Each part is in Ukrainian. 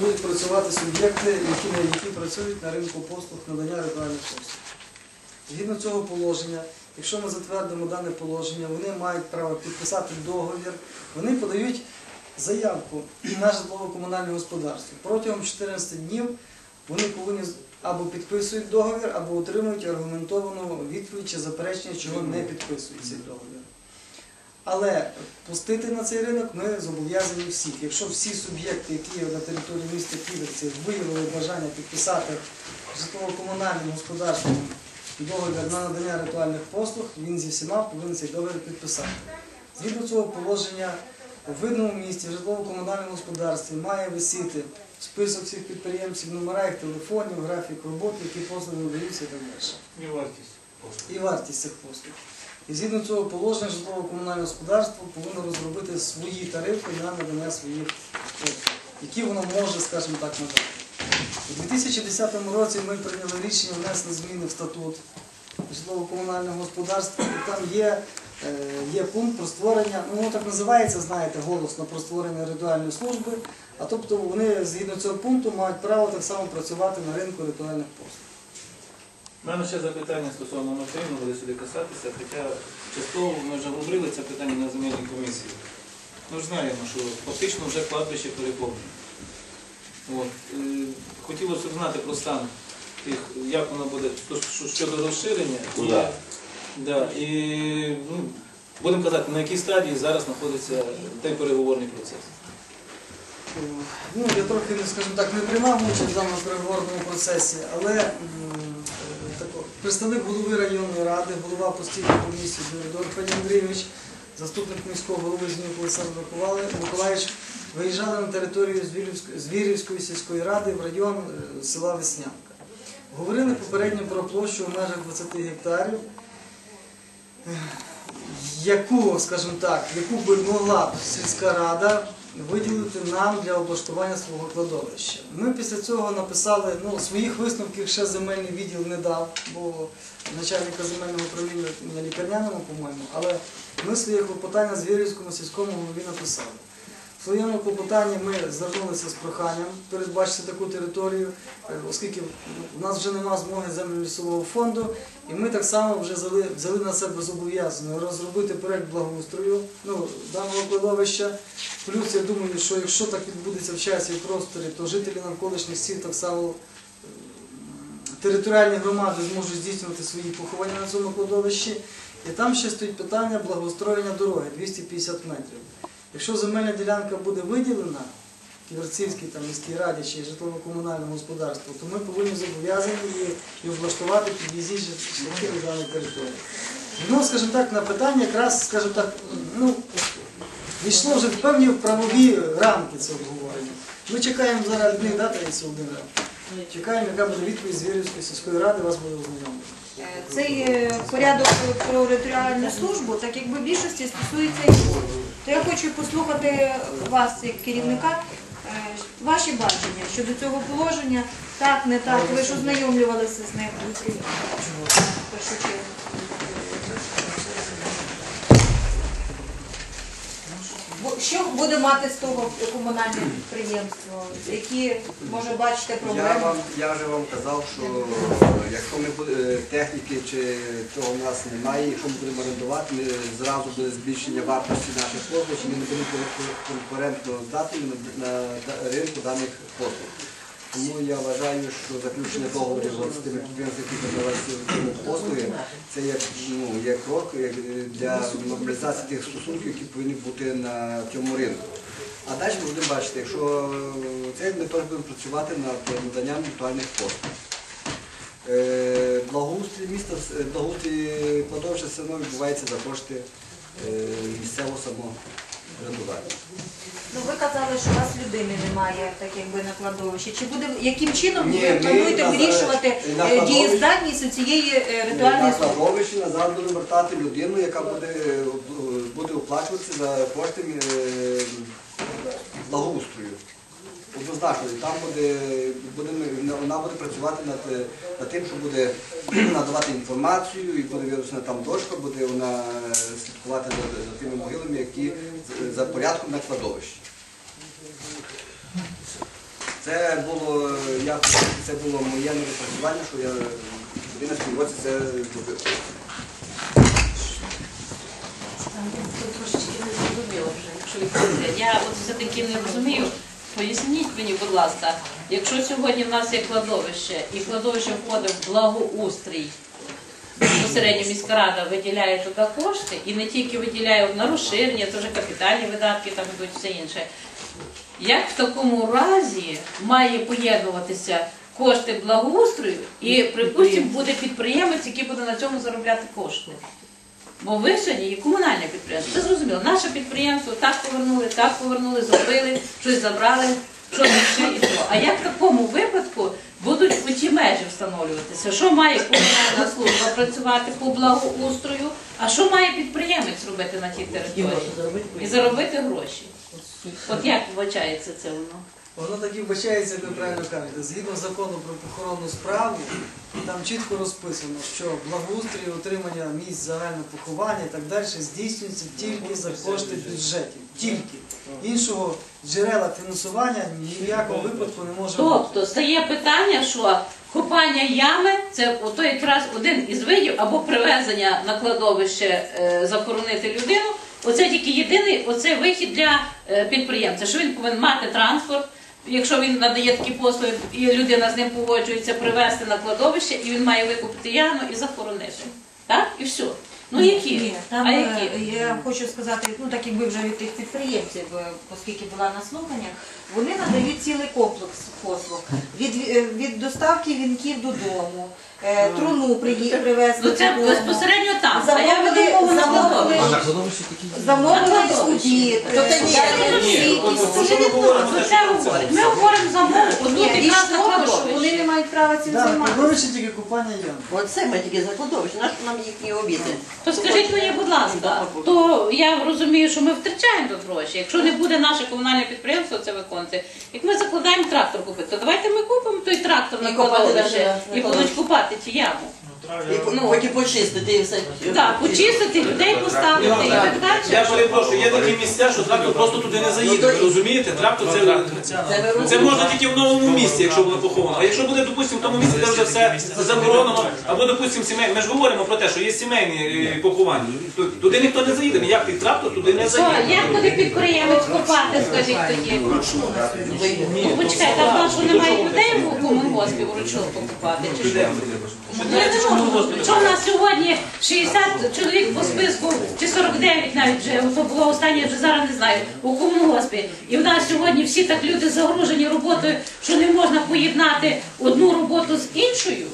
Будуть працювати суб'єкти, які, які працюють на ринку послуг надання ритуальних послуг. Згідно цього положення, якщо ми затвердимо дане положення, вони мають право підписати договір, вони подають заявку на житлово-комунальне господарство. Протягом 14 днів вони повинні або підписують договір, або отримують аргументовану відповідь чи заперечення, чого не підписують цей договір. Але пустити на цей ринок ми зобов'язані всіх. Якщо всі суб'єкти, які на території міста Ківерці, виявили бажання підписати житлово-комунальним господарством договір на надання ритуальних послуг, він зі всіма повинен цей договір підписати. Згідно цього положення, у видному місті в житлово-комунальному господарстві має висіти список всіх підприємців, номера їх телефонів, графік роботи, які послуги надаються і так далі І вартість послуг. і вартість цих послуг. І згідно цього положення житлово-комунальне господарство повинно розробити свої тарифи на надання своїх послуг, які воно може, скажімо так, надати. У 2010 році ми прийняли рішення внесли зміни в статут житлово-комунального господарства, і там є, е, є пункт про створення, ну воно так називається, знаєте, голосно про створення ритуальної служби, а тобто вони згідно цього пункту мають право так само працювати на ринку ритуальних послуг. У мене ще запитання стосовно матеріалу, буде сюди касатися, хоча частково ми вже говорили це питання на земельній комісії. Ми ж знаємо, що фактично вже кладбище переповнене. От. Хотілося б знати про стан тих, як воно буде щодо розширення. Ну, І, да. да, і ну, будемо казати, на якій стадії зараз знаходиться той переговорний процес. Ну, я трохи, скажімо так, не приймав участь в даному переговорному процесі, але представник голови районної ради, голова постійної комісії Дородор Пані Андрійович, заступник міського голови Знюк Олександр Миколаїв- Миколаївич виїжджали на територію Звірівської, Звірівської сільської ради в район е, села Веснянка. Говорили попередньо про площу в межах 20 гектарів, е, яку, скажімо так, яку би могла б сільська рада виділити нам для облаштування свого кладовища. Ми після цього написали, ну, своїх висновків ще земельний відділ не дав, бо начальника земельного управління на лікарняному, по-моєму, але ми своє клопотання Вірівському сільському голові написали. В своєму клопотанні ми звернулися з проханням передбачити таку територію, е, оскільки в нас вже немає змоги землево-лісового фонду, і ми так само вже взяли, взяли на себе зобов'язання розробити проект благоустрою ну, даного кладовища. Плюс я думаю, що якщо так відбудеться в часі і просторі, то жителі навколишніх сіл так само територіальні громади зможуть здійснювати свої поховання на цьому кладовищі. І там ще стоїть питання благоустроєння дороги 250 метрів. Якщо земельна ділянка буде виділена Ківерцівській там, міській раді чи житлово-комунальному господарству, то ми повинні зобов'язані її і облаштувати під'їзді шляхи до даної території. Ну, скажімо так, на питання якраз, скажімо так, ну, війшло вже в певні правові рамки цього обговорення. Ми чекаємо зараз них дати Володимира. Чекаємо, яка буде відповідь Звірівської сільської ради, вас буде ознайомлено. Е, Цей е, порядок про територіальну службу, так якби більшості стосується його. То я хочу послухати вас, як керівника, е, ваші бачення щодо цього положення. Так, не так. Ви ж ознайомлювалися з ним. В першу чергу. Бо Що буде мати з того комунальне підприємство? Які може бачити Я проблеми? вам я вже вам казав, що е, якщо ми буде техніки чи того в нас немає, якщо ми будемо орендувати, ми зразу буде збільшення вартості наших послуг, і ми не будемо конкурентно здатні на, на ринку даних послуг. Тому я вважаю, що заключення договорів з тими підприємствами, які цьому послуги, це є, ну, є крок для мобілізації тих стосунків, які повинні бути на цьому ринку. А далі ми будемо бачити, якщо е, це ми теж будемо працювати над наданням віртуальних послуг. Е, Благоустрій міста, е, благоустрій кладовища все одно відбувається за кошти місцевого самоврядування. Казали, що у вас людини немає, так якби на кладовищі. Чи буде яким чином Ні, ви ми плануєте на- вирішувати на е, дієздатність у цієї е, ритуальної На служби? кладовищі назад будемо вертати людину, яка буде, е, буде оплачуватися за кошти е, благоустрою. Однозначно, і там буде, будемо, вона буде працювати над, е, над тим, що буде надавати інформацію, і буде вирішена там дошка, буде вона слідкувати за, за тими могилами, які за порядком на кладовищі. Це було, я, це було моє напрацювання, що я в 11 році це зробив. Я от все-таки не розумію. Поясніть мені, будь ласка, якщо сьогодні в нас є кладовище, і кладовище входить в благоустрій, безпосередньо міська рада виділяє туди кошти, і не тільки виділяє на розширення, це вже капітальні видатки, там йдуть все інше. Як в такому разі має поєднуватися кошти благоустрою і, припустимо, буде підприємець, який буде на цьому заробляти кошти? Бо ви сьогодні є комунальне підприємство. Це зрозуміло. Наше підприємство так повернули, так повернули, зробили, щось забрали, що ще і то. А як в такому випадку будуть оті межі встановлюватися? Що має комунальна служба працювати по благоустрою, а що має підприємець робити на тій території? І заробити гроші. От як вбачається це воно? Воно так і вбачається, як ви правильно кажете. Згідно закону про похоронну справу, там чітко розписано, що благоустрій, отримання місць загального поховання і так далі здійснюється тільки за кошти бюджетів. Тільки. Іншого джерела фінансування ні в якому випадку не може бути. Тобто стає питання, що копання ями це ото якраз один із видів або привезення на кладовище е, захоронити людину. Оце тільки єдиний оце вихід для е, підприємця, що він повинен мати транспорт. Якщо він надає такі послуги, і людина з ним погоджується привезти на кладовище, і він має викупити яму і захоронити. Так? І все. Ну які? Там а е, які? я хочу сказати, ну так якби вже від тих підприємців, е, оскільки була на слуханнях, вони надають цілий комплекс послуг від, е, від доставки вінків додому, труну привезти Ну це додому. безпосередньо там. А я Замовили- замовили-. Замовили На кладовище. обід, То це е, ні, ні, Ні, що кладовище. вони не мають право цим Да, займатися. кладовище тільки купання є. Оце ми тільки закладовище, наш нам їхні обіди. То скажіть мені, будь ласка, то я розумію, що ми втрачаємо тут гроші. Якщо не буде наше комунальне підприємство це виконце. як ми закладаємо трактор купити, то давайте ми купимо той трактор на кладовище і будуть купати ті яму. І ну, і почистити і все. Так, почистити, людей поставити і так далі. Я перепрошую, є такі місця, що трактор просто туди не заїде. Ви розумієте? Трактор це, Це можна тільки в новому місці, якщо буде поховано. А якщо буде, допустимо, в тому місці, де вже все заборонено, або, допустимо, сімейне. Ми ж говоримо про те, що є сімейні е, поховання. Туди ніхто не заїде. Ніякий трактор туди не Що, як буде підприємець копати, скажіть тоді? Ну, почекайте, а в нас що немає людей в комунгоспі вручну покупати? Чи що? Ну, я не можу. Що в нас сьогодні 60 чоловік по списку, чи 49 навіть вже, то було останнє, вже зараз не знаю, у комунгоспі. І в нас сьогодні всі так люди загружені роботою, що не можна поєднати одну роботу з іншою.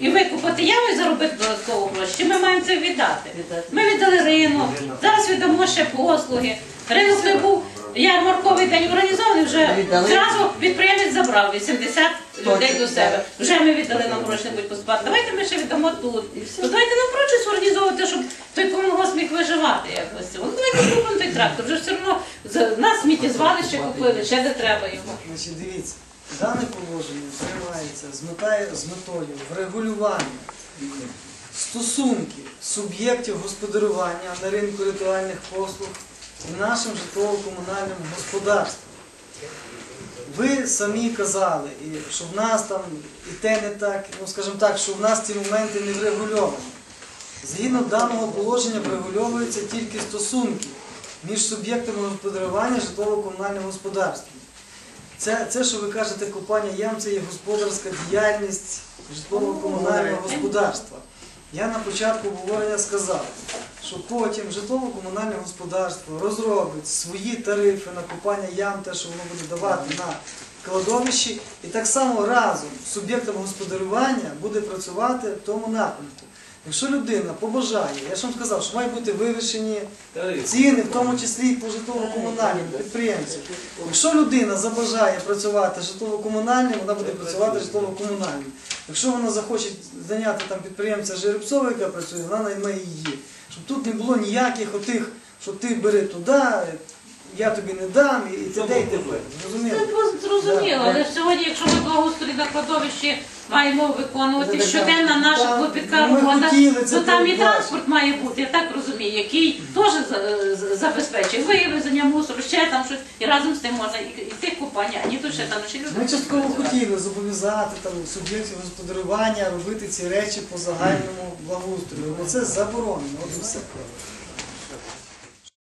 І викупати яму і заробити додатково гроші. Чи ми маємо це віддати? Ми віддали ринок, зараз віддамо ще послуги. Ринок не був ярмарковий день організований, вже Віддали. зразу підприємець забрав 80 людей до себе. Вже ми віддали нам гроші не будь поступати. Давайте ми ще віддамо тут. То давайте нам щось організовувати, щоб той комунгосп міг виживати якось. Ну давайте купимо той трактор. Вже все одно за- нас сміттєзвалище купили, ще де треба його. Значить, дивіться, дане положення приймається з, метою, з метою врегулювання стосунків суб'єктів господарювання на ринку ритуальних послуг і нашим житлово-комунальним господарством. Ви самі казали, що в нас там і те не так, ну скажімо так, що в нас ці моменти не врегульовані. Згідно даного положення врегульовуються тільки стосунки між суб'єктами господарювання житлово-комунальним господарством. Це, це, що ви кажете, копання ям, це є господарська діяльність житлово-комунального господарства. Я на початку обговорення сказав, що потім житлово-комунальне господарство розробить свої тарифи на купання ям, те, що воно буде давати на кладовищі, і так само разом з суб'єктами господарювання буде працювати в тому напрямку. Якщо людина побажає, я ж вам сказав, що мають бути вивішені ціни, в тому числі і по житлово-комунальним підприємцям. Якщо людина забажає працювати житлово-комунальним, вона буде працювати житлово-комунальним. Якщо вона захоче зайняти там підприємця Жеребцова, яка працює, вона найме її. Щоб тут не було ніяких отих, що ти бери туди, я тобі не дам, і т.д. і т.п. Зрозуміло? Зрозуміло, Да, але сьогодні, якщо ми благоустрій на кладовищі маємо виконувати да, щоденна наша Там, клопітка ми робота, хотіли це то там і передбачити. транспорт має бути, я так розумію, який теж за- за- забезпечує вивезення мусору, ще там щось, і разом з тим можна і, і тих купання, а ні тут ще там ще люди. Ми частково хотіли зобов'язати там суб'єктів господарювання робити ці речі по загальному благоустрою, бо це заборонено. От і все.